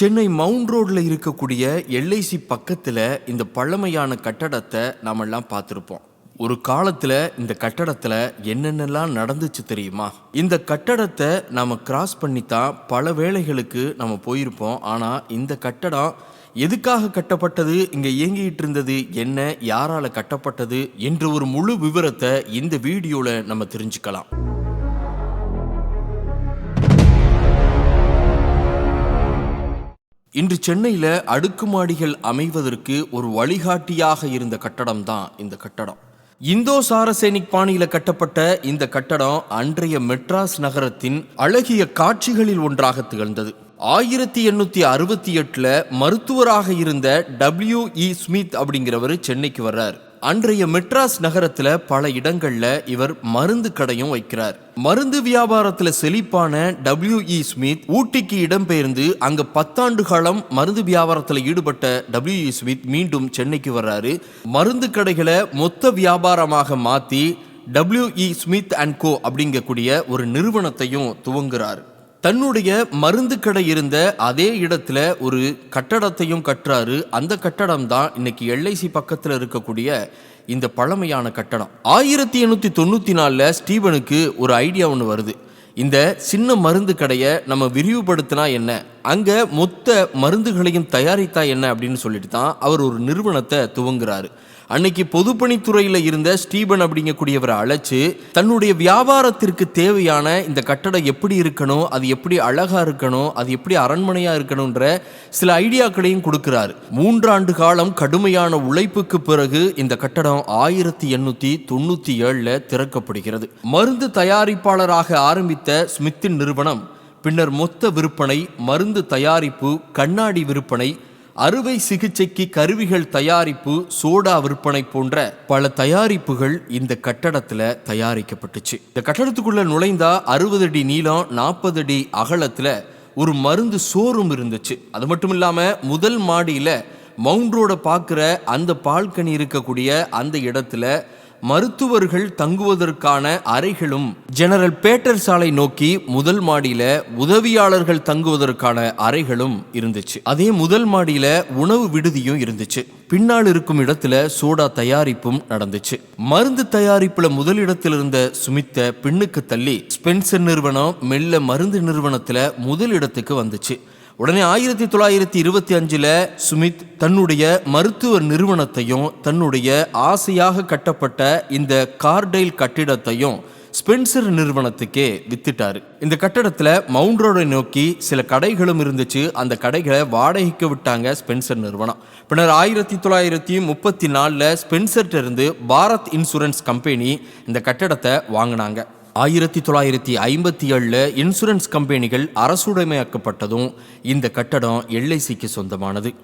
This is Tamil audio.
சென்னை மவுண்ட் ரோட்ல இருக்கக்கூடிய எல்ஐசி பக்கத்துல இந்த பழமையான கட்டடத்தை நாமெல்லாம் பார்த்துருப்போம். ஒரு காலத்துல இந்த கட்டடத்துல என்னென்னலாம் நடந்துச்சு தெரியுமா? இந்த கட்டடத்தை நாம கிராஸ் பண்ணித்தான் பல வேளைகளுக்கு நம்ம போயிருப்போம். ஆனா இந்த கட்டடம் எதுக்காக கட்டப்பட்டது? இங்க இயங்கிட்டு இருந்தது என்ன? யாரால கட்டப்பட்டது? என்ற ஒரு முழு விவரத்தை இந்த வீடியோல நம்ம தெரிஞ்சுக்கலாம். இன்று சென்னையில் அடுக்குமாடிகள் அமைவதற்கு ஒரு வழிகாட்டியாக இருந்த கட்டடம் தான் இந்த கட்டடம். இந்தோ சாரசேனிக் பாணியில் கட்டப்பட்ட இந்த கட்டடம் அன்றைய மெட்ராஸ் நகரத்தின் அழகிய காட்சிகளில் ஒன்றாக திகழ்ந்தது. ஆயிரத்தி எண்ணூத்தி அறுபத்தி எட்டுல மருத்துவராக இருந்த டபிள்யூ இ ஸ்மித் அப்படிங்கிறவர் சென்னைக்கு வர்றார். அன்றைய மெட்ராஸ் நகரத்துல பல இடங்கள்ல இவர் மருந்து கடையும் வைக்கிறார். மருந்து வியாபாரத்துல செழிப்பான டபிள்யூ இ ஸ்மித் ஊட்டிக்கு இடம்பெயர்ந்து அங்க பத்தாண்டு காலம் மருந்து வியாபாரத்துல ஈடுபட்ட டபிள்யூ இ ஸ்மித் மீண்டும் சென்னைக்கு வர்றாரு. மருந்து கடைகளை மொத்த வியாபாரமாக மாத்தி W E Smith and Co அப்படிங்கக்கூடிய ஒரு நிறுவனத்தையும் துவங்குறார். தன்னுடைய மருந்து கடை இருந்த அதே இடத்துல ஒரு கட்டடத்தையும் கட்டுறாரு. அந்த கட்டடம் தான் இன்னைக்கு எல்ஐசி பக்கத்தில் இருக்கக்கூடிய இந்த பழமையான கட்டடம். ஆயிரத்தி எண்ணூற்றி தொண்ணூற்றி நாலில் ஸ்டீவனுக்கு ஒரு ஐடியா ஒன்று வருது. இந்த சின்ன மருந்து கடையை நம்ம விரிவுபடுத்தினா என்ன? அங்கே மொத்த மருந்துகளையும் தயாரித்தா என்ன அப்படின்னு சொல்லிட்டு தான் அவர் ஒரு நிறுவனத்தை துவங்குறாரு. அன்னைக்கு பொதுப்பணித்துறையில் இருந்த ஸ்டீபன் அப்படிங்கக்கூடியவரை அழைச்சு தன்னுடைய வியாபாரத்திற்கு தேவையான இந்த கட்டடம் எப்படி இருக்கணும் அது எப்படி அழகாக இருக்கணும் அது எப்படி அரண்மனையாக இருக்கணுன்ற சில ஐடியாக்களையும் கொடுக்கிறாரு. மூன்றாண்டு காலம் கடுமையான உழைப்புக்கு பிறகு இந்த கட்டடம் ஆயிரத்தி எண்ணூற்றி தொண்ணூற்றி ஏழில் திறக்கப்படுகிறது. மருந்து தயாரிப்பாளராக ஆரம்பித்த ஸ்மித்தின் நிறுவனம் பின்னர் மொத்த விற்பனை மருந்து தயாரிப்பு கண்ணாடி விற்பனை அறுவை சிகிச்சைக்கு கருவிகள் தயாரிப்பு சோடா விற்பனை போன்ற பல தயாரிப்புகள் இந்த கட்டடத்தில் தயாரிக்கப்பட்டுச்சு. இந்த கட்டடத்துக்குள்ள நுழைந்தா அறுபது அடி நீளம் நாற்பது அடி அகலத்தில் ஒரு மருந்து ஷோரூம் இருந்துச்சு. அது மட்டும் இல்லாமல் முதல் மாடியில் மவுண்ட் ரோட பார்க்குற அந்த பால்கனி இருக்கக்கூடிய அந்த இடத்துல மருத்துவர்கள் தங்குவதற்கான அறைகளும் ஜெனரல் பேட்டர் சாலை நோக்கி முதல் மாடியில உதவியாளர்கள் தங்குவதற்கான அறைகளும் இருந்துச்சு. அதே முதல் மாடியில உணவு விடுதியும் இருந்துச்சு. பின்னால் இருக்கும் இடத்துல சோடா தயாரிப்பும் நடந்துச்சு. மருந்து தயாரிப்புல முதலிடத்தில் இருந்த சுமித்த பின்னுக்கு தள்ளி ஸ்பென்சர் நிறுவனம் மெல்ல மருந்து நிறுவனத்துல முதல் இடத்துக்கு வந்துச்சு. உடனே ஆயிரத்தி தொள்ளாயிரத்தி இருபத்தி அஞ்சில் சுமித் தன்னுடைய மருத்துவ நிறுவனத்தையும் தன்னுடைய ஆசையாக கட்டப்பட்ட இந்த கார்டைல் கட்டிடத்தையும் ஸ்பென்சர் நிறுவனத்துக்கே வித்துட்டாரு. இந்த கட்டடத்தில் மவுண்ட் ரோடை நோக்கி சில கடைகளும் இருந்துச்சு. அந்த கடைகளை வாடகைக்கு விட்டாங்க ஸ்பென்சர் நிறுவனம். பின்னர் ஆயிரத்தி தொள்ளாயிரத்தி முப்பத்தி நாலில் ஸ்பென்சர்ட்ட இருந்து பாரத் இன்சூரன்ஸ் கம்பெனி இந்த கட்டடத்தை வாங்கினாங்க. ஆயிரத்தி தொள்ளாயிரத்தி ஐம்பத்தி ஏழில் இன்சூரன்ஸ் கம்பெனிகள் அரசுடைமையாக்கப்பட்டதும் இந்த கட்டடம் எல்ஐசிக்கு சொந்தமானது.